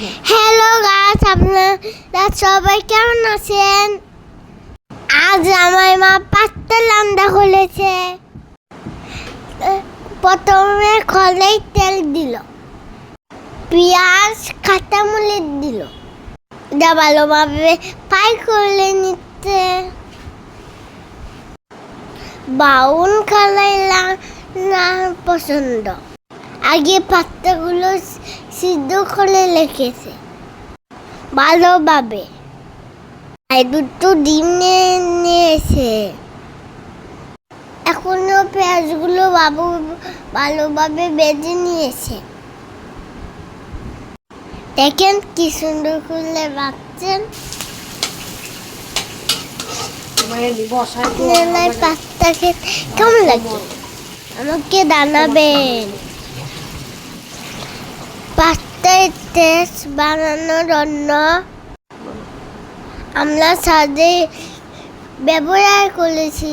Hello গাছ আপনারা সবাই কেমন আছেন? আজ আমার মা পাঁচটা লান্দা খুলেছে প্রথমে খলেই তেল দিল। পেঁয়াজ, কাঁচামরিচ দিল। এটা ভালোভাবে ফ্রাই করলে নিচ্ছে। বাউন খালাই না, পছন্দ। আগে পাত্তাগুলো সিদ্ধ করে রেখেছে। ভালোভাবে। আর দুটো ডিম নিয়ে নিয়েছে। এখনও পেঁয়াজগুলো বাবু ভালোভাবে বেজে নিয়েছে। দেখেন কি সুন্দর করলে বাচ্চেন পাস্তা খেতে কেমন লাগে আমাকে জানাবেন। পাস্তার টেস্ট বানানোর জন্য আমরা সাদে ব্যবহার করেছি।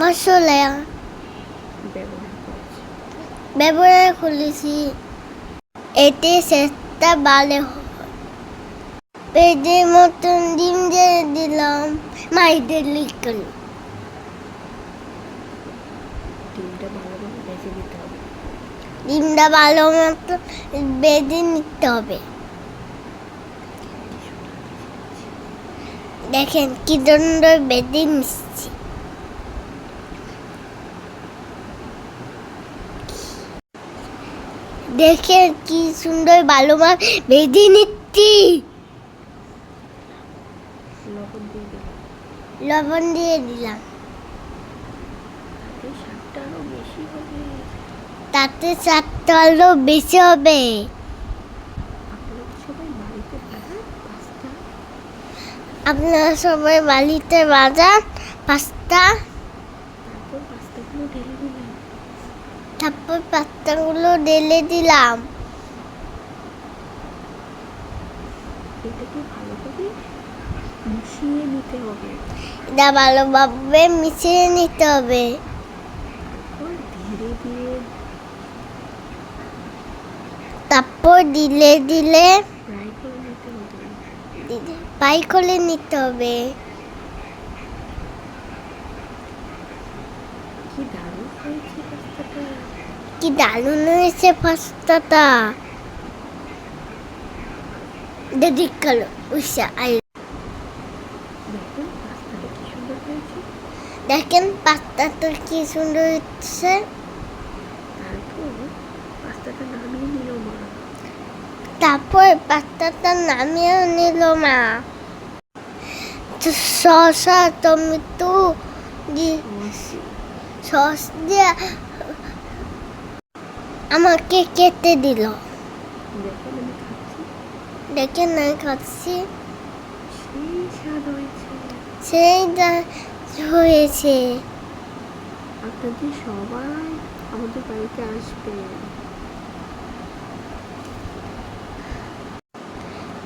মশলা। ব্যবহার করেছি। এতে সেটা ভালো পেঁয়াজের মতন ডিম দিয়ে দিলাম। মাইদের লিখল ডিমটা ভালো মতো বেঁধে নিতে হবে। দেখেন কি সুন্দর বেঁধে নিচ্ছি। দেখেন কি সুন্দর ভালো মাছ বেঁধে নিচ্ছি। লবণ দিয়ে দিলাম। তাতে চারটা আলো বেশি হবে। আপনারা সবাই বালিতে বাজান পাস্তা তারপর পাস্তাগুলো ঢেলে দিলাম। মিশিয়ে নিতে হবে এটা ভালোভাবে মিশিয়ে নিতে হবে। তারপর দিলে দিলে। পাই করে নিতে হবে। কি দারুণ হয়েছে পাস্তাটা। দেদি কালো উষা আই দেখুন পাস্তাটা কি সুন্দর হয়েছে। দেখেন পাস্তাটা কি সুন্দর হচ্ছে তারপর পাস্তাটা নামিয়ে নিল মা তারপর পাস্তাটা নামিয়ে নিল মা। শসা টমেটো সস দিয়ে আমাকে কেটে দিল। দেখুন আমি খাচ্ছি। সেই স্বাদ হয়েছে। আপনাদের সবাই আমাদের বাড়িতে আসবেন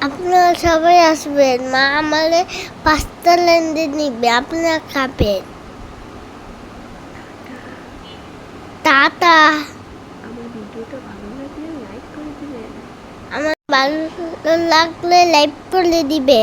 আপনারা সবাই আসবেন। মা আমাদের পাঁচটা লেনদে নিবে আপনারা খাবেন। টাটা। আমার ভিডিওটা ভালো লাগলে লাইক করে দিবেন। আমার ভালো লাগলে লাইক করে দিবে